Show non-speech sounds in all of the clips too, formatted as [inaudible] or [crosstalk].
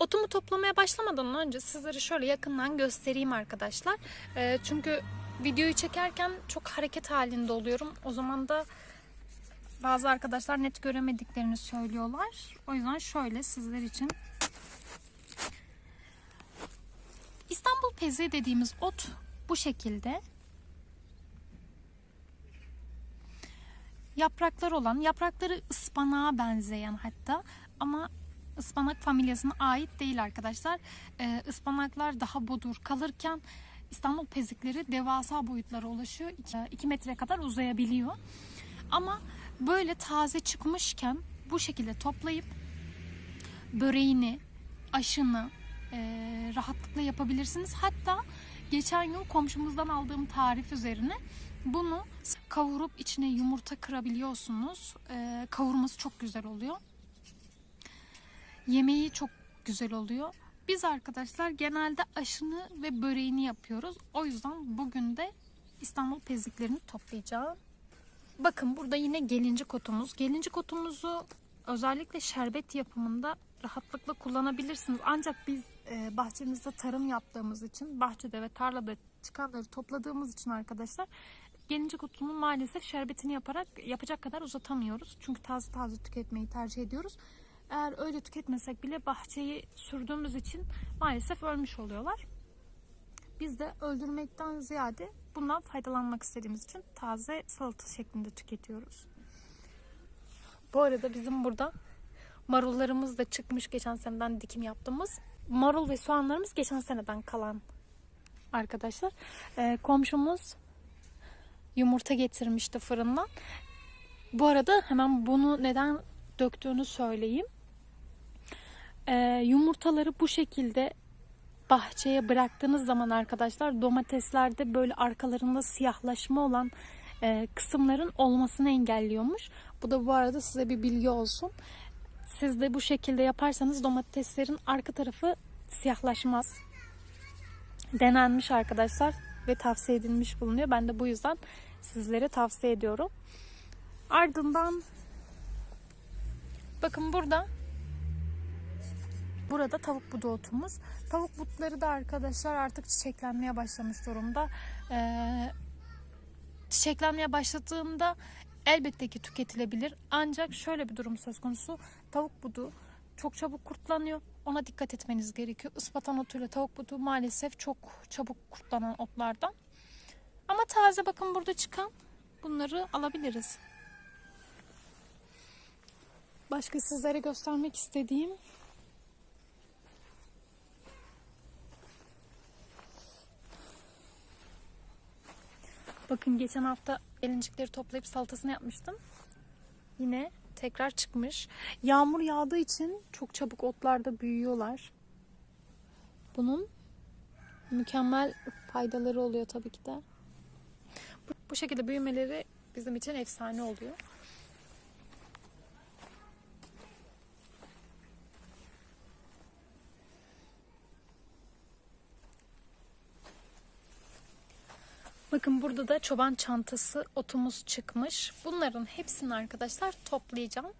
Otumu toplamaya başlamadan önce sizlere şöyle yakından göstereyim arkadaşlar. Ee, çünkü videoyu çekerken çok hareket halinde oluyorum. O zaman da bazı arkadaşlar net göremediklerini söylüyorlar. O yüzden şöyle sizler için. İstanbul pezi dediğimiz ot bu şekilde. Yapraklar olan, yaprakları ıspanağa benzeyen hatta ama ıspanak familyasına ait değil arkadaşlar. Ee, ıspanaklar daha bodur kalırken İstanbul pezikleri devasa boyutlara ulaşıyor. 2 metre kadar uzayabiliyor. Ama böyle taze çıkmışken bu şekilde toplayıp böreğini, aşını e, rahatlıkla yapabilirsiniz. Hatta geçen gün komşumuzdan aldığım tarif üzerine bunu kavurup içine yumurta kırabiliyorsunuz. E, kavurması çok güzel oluyor. Yemeği çok güzel oluyor. Biz arkadaşlar genelde aşını ve böreğini yapıyoruz. O yüzden bugün de İstanbul peziklerini toplayacağım. Bakın burada yine gelincik otumuz. Gelincik otumuzu özellikle şerbet yapımında rahatlıkla kullanabilirsiniz. Ancak biz e, bahçemizde tarım yaptığımız için, bahçede ve tarlada çıkanları topladığımız için arkadaşlar gelincik otunun maalesef şerbetini yaparak yapacak kadar uzatamıyoruz. Çünkü taze taze tüketmeyi tercih ediyoruz. Eğer öyle tüketmesek bile bahçeyi sürdüğümüz için maalesef ölmüş oluyorlar. Biz de öldürmekten ziyade bundan faydalanmak istediğimiz için taze salata şeklinde tüketiyoruz. Bu arada bizim burada marullarımız da çıkmış geçen seneden dikim yaptığımız. Marul ve soğanlarımız geçen seneden kalan arkadaşlar. Ee, komşumuz yumurta getirmişti fırından. Bu arada hemen bunu neden döktüğünü söyleyeyim. Ee, yumurtaları bu şekilde bahçeye bıraktığınız zaman arkadaşlar domateslerde böyle arkalarında siyahlaşma olan e, kısımların olmasını engelliyormuş. Bu da bu arada size bir bilgi olsun. Siz de bu şekilde yaparsanız domateslerin arka tarafı siyahlaşmaz. Denenmiş arkadaşlar ve tavsiye edilmiş bulunuyor. Ben de bu yüzden sizlere tavsiye ediyorum. Ardından bakın burada Burada tavuk budu otumuz. Tavuk butları da arkadaşlar artık çiçeklenmeye başlamış durumda. Ee, çiçeklenmeye başladığında elbette ki tüketilebilir. Ancak şöyle bir durum söz konusu. Tavuk budu çok çabuk kurtlanıyor. Ona dikkat etmeniz gerekiyor. Ispatan otuyla tavuk budu maalesef çok çabuk kurtlanan otlardan. Ama taze bakın burada çıkan bunları alabiliriz. Başka sizlere göstermek istediğim Bakın geçen hafta gelincikleri toplayıp salatasını yapmıştım. Yine tekrar çıkmış. Yağmur yağdığı için çok çabuk otlarda büyüyorlar. Bunun mükemmel faydaları oluyor tabii ki de. Bu şekilde büyümeleri bizim için efsane oluyor. Bakın burada da çoban çantası otumuz çıkmış. Bunların hepsini arkadaşlar toplayacağım.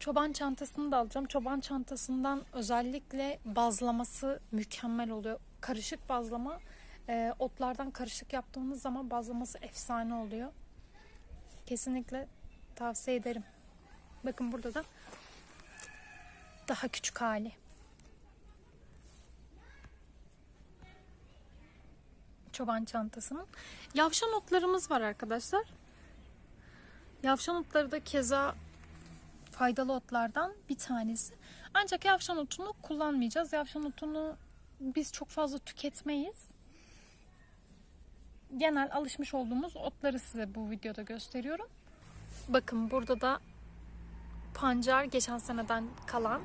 Çoban çantasını da alacağım. Çoban çantasından özellikle bazlaması mükemmel oluyor. Karışık bazlama. E, otlardan karışık yaptığınız zaman bazlaması efsane oluyor. Kesinlikle tavsiye ederim. Bakın burada da daha küçük hali. Çoban çantasının. Yavşan otlarımız var arkadaşlar. Yavşan otları da keza faydalı otlardan bir tanesi. Ancak yavşan otunu kullanmayacağız. Yavşan otunu biz çok fazla tüketmeyiz. Genel alışmış olduğumuz otları size bu videoda gösteriyorum. Bakın burada da pancar geçen seneden kalan.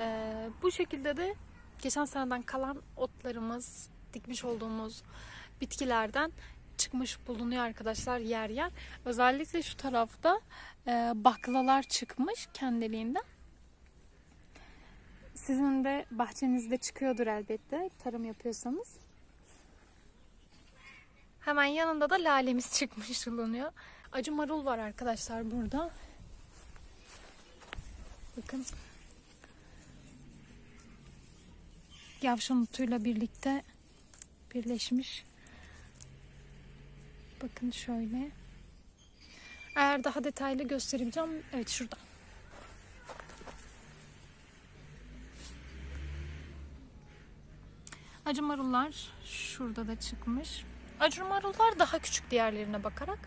Ee, bu şekilde de geçen seneden kalan otlarımız, dikmiş olduğumuz bitkilerden çıkmış bulunuyor arkadaşlar yer yer. Özellikle şu tarafta e, baklalar çıkmış kendiliğinden. Sizin de bahçenizde çıkıyordur elbette tarım yapıyorsanız. Hemen yanında da lalemiz [laughs] çıkmış bulunuyor. Acı marul var arkadaşlar burada. Bakın. yavşan otuyla birlikte birleşmiş. Bakın şöyle. Eğer daha detaylı gösterebileceğim. Evet şurada. Acı marullar şurada da çıkmış. Acı marullar daha küçük diğerlerine bakarak.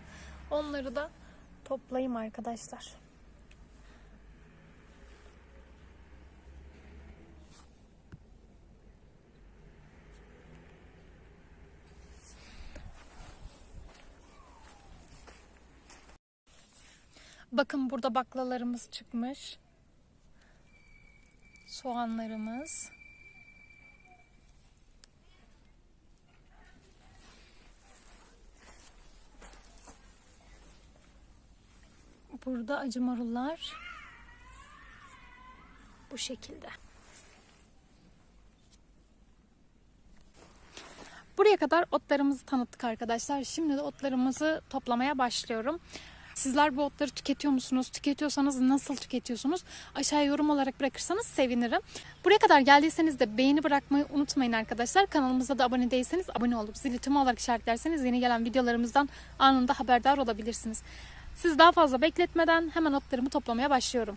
Onları da toplayayım arkadaşlar. Bakın burada baklalarımız çıkmış. Soğanlarımız. Burada acı marullar. Bu şekilde. Buraya kadar otlarımızı tanıttık arkadaşlar. Şimdi de otlarımızı toplamaya başlıyorum. Sizler bu otları tüketiyor musunuz? Tüketiyorsanız nasıl tüketiyorsunuz? Aşağıya yorum olarak bırakırsanız sevinirim. Buraya kadar geldiyseniz de beğeni bırakmayı unutmayın arkadaşlar. Kanalımıza da abone değilseniz abone olup zili tüm olarak işaretlerseniz yeni gelen videolarımızdan anında haberdar olabilirsiniz. Siz daha fazla bekletmeden hemen otlarımı toplamaya başlıyorum.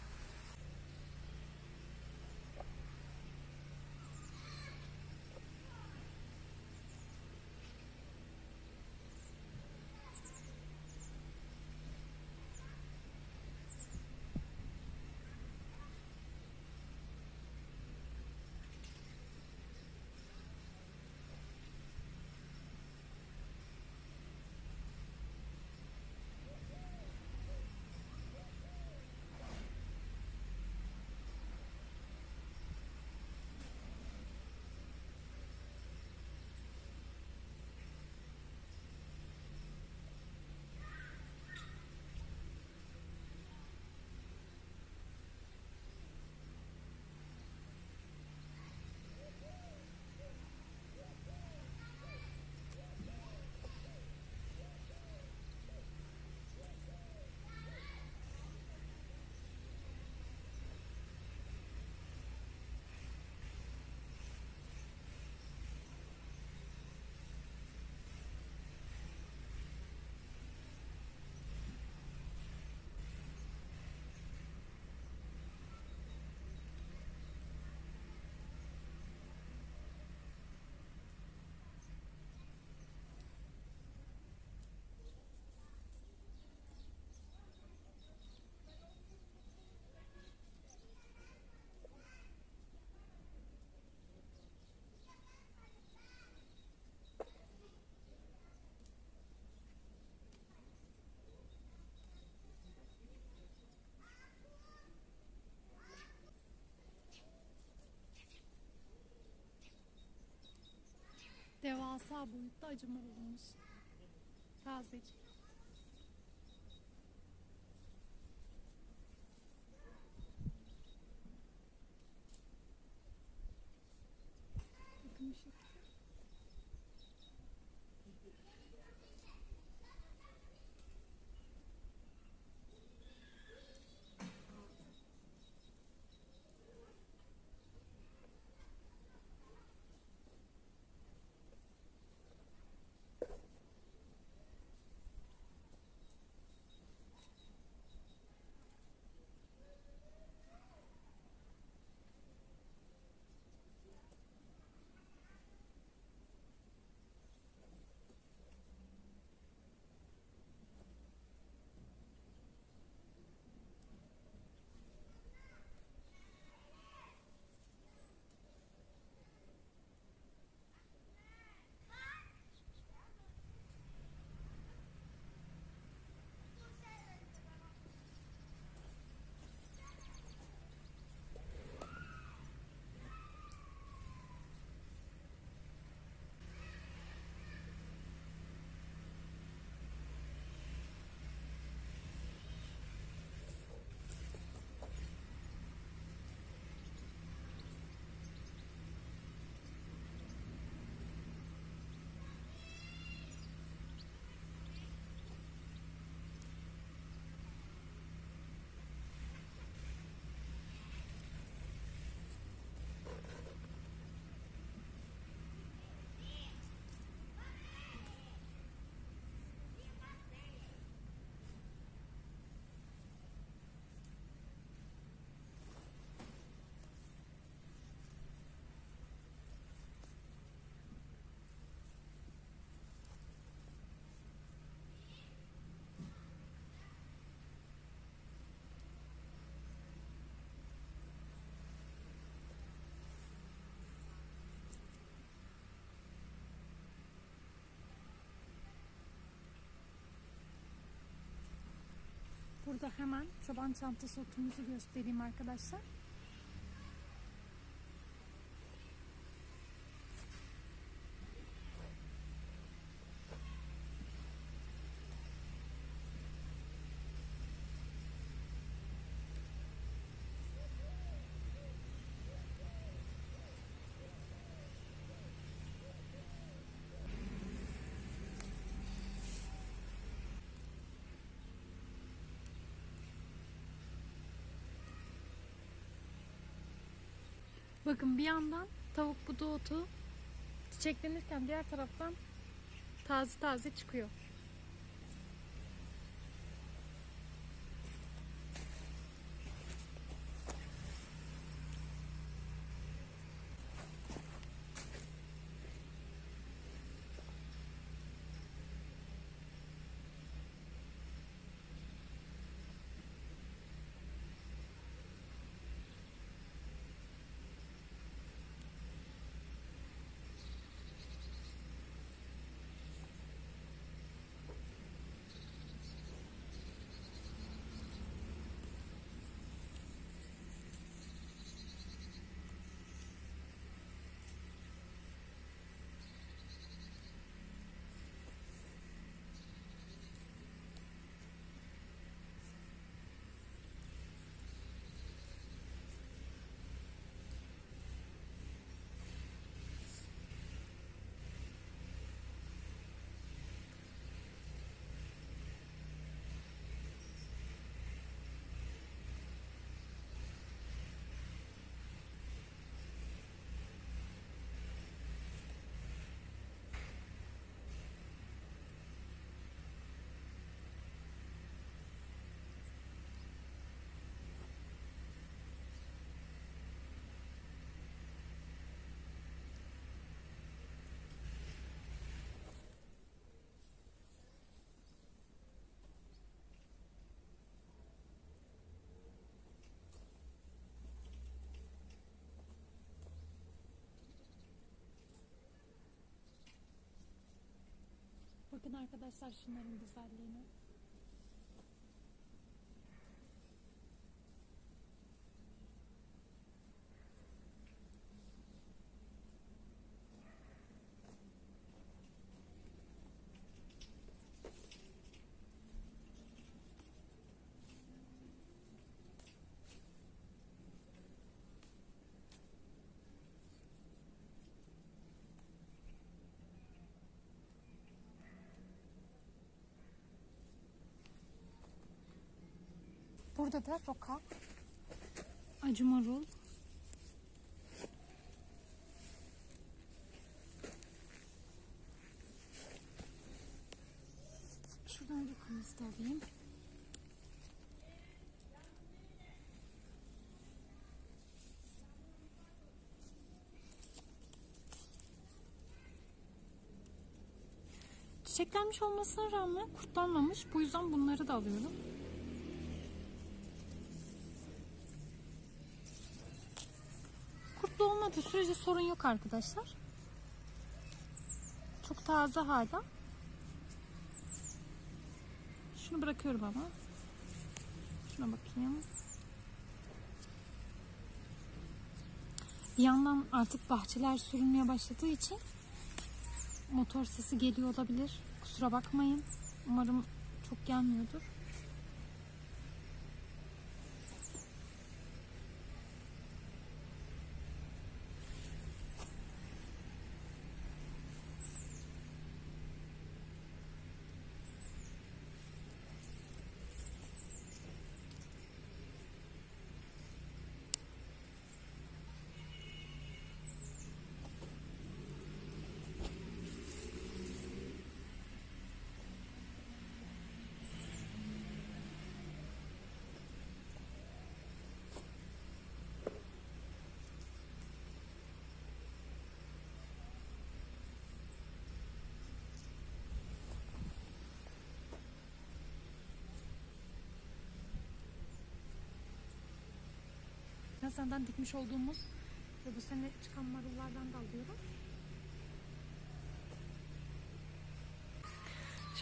Devasa boyutta acı marulumuz. Tazecik. Burada hemen çoban çantası otumuzu göstereyim arkadaşlar. Bakın bir yandan tavuk budu otu çiçeklenirken diğer taraftan taze taze çıkıyor. Bakın arkadaşlar şunların güzelliğine. Burada da roka. Acı marul. Şuradan rokamızı da alayım. Çiçeklenmiş olmasına rağmen kurtlanmamış. Bu yüzden bunları da alıyorum. Olmadığı sürece sorun yok arkadaşlar. Çok taze hala. Şunu bırakıyorum ama. Şuna bakayım. Bir yandan artık bahçeler sürülmeye başladığı için motor sesi geliyor olabilir. Kusura bakmayın. Umarım çok gelmiyordur. Kazan'dan dikmiş olduğumuz ve bu sene çıkan marullardan da alıyorum.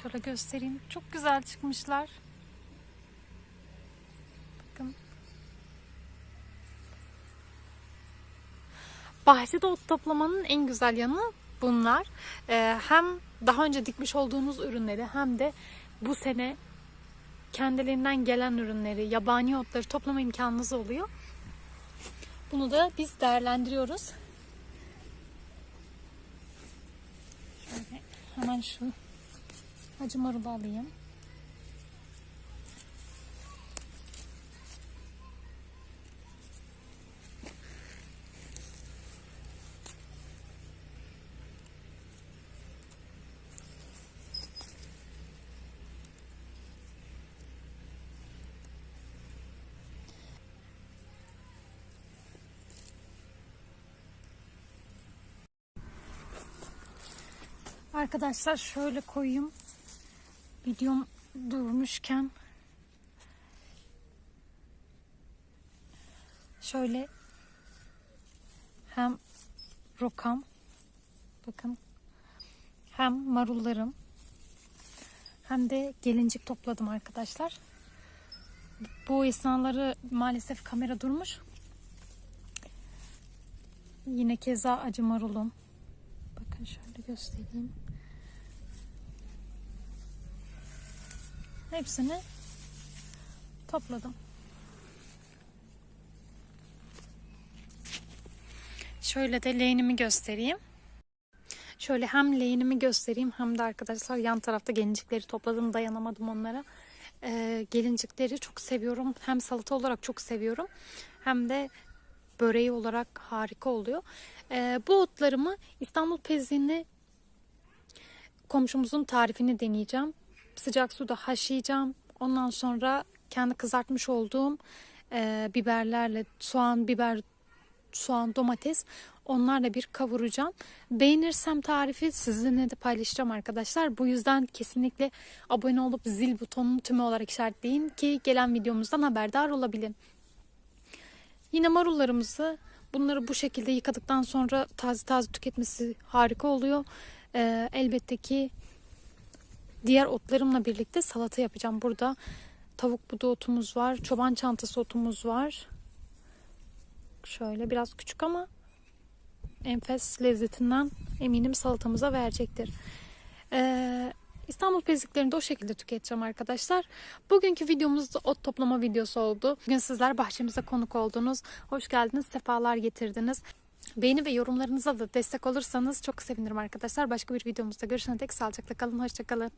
Şöyle göstereyim. Çok güzel çıkmışlar. Bakın. Bahçede ot toplamanın en güzel yanı bunlar. Ee, hem daha önce dikmiş olduğunuz ürünleri hem de bu sene kendilerinden gelen ürünleri, yabani otları toplama imkanınız oluyor. Bunu da biz değerlendiriyoruz. Şöyle hemen şu acı marulu alayım. Arkadaşlar şöyle koyayım. Videom durmuşken şöyle hem rokam bakın hem marullarım hem de gelincik topladım arkadaşlar. Bu esnaları maalesef kamera durmuş. Yine keza acı marulum. Bakın şöyle göstereyim. Hepsini topladım. Şöyle de leğenimi göstereyim. Şöyle hem leğenimi göstereyim hem de arkadaşlar yan tarafta gelincikleri topladım dayanamadım onlara. Ee, gelincikleri çok seviyorum. Hem salata olarak çok seviyorum. Hem de böreği olarak harika oluyor. Ee, bu otlarımı İstanbul Pezinli komşumuzun tarifini deneyeceğim. Sıcak suda haşlayacağım. Ondan sonra kendi kızartmış olduğum e, biberlerle soğan, biber, soğan, domates onlarla bir kavuracağım. Beğenirsem tarifi sizinle de paylaşacağım arkadaşlar. Bu yüzden kesinlikle abone olup zil butonunu tümü olarak işaretleyin ki gelen videomuzdan haberdar olabilin. Yine marullarımızı bunları bu şekilde yıkadıktan sonra taze taze tüketmesi harika oluyor. Ee, elbette ki diğer otlarımla birlikte salata yapacağım. Burada tavuk budu otumuz var. Çoban çantası otumuz var. Şöyle biraz küçük ama enfes lezzetinden eminim salatamıza verecektir. Ee, İstanbul peziklerini de o şekilde tüketeceğim arkadaşlar. Bugünkü videomuz da ot toplama videosu oldu. Bugün sizler bahçemize konuk oldunuz. Hoş geldiniz, sefalar getirdiniz. Beğeni ve yorumlarınıza da destek olursanız çok sevinirim arkadaşlar. Başka bir videomuzda görüşene dek sağlıcakla kalın, hoşçakalın.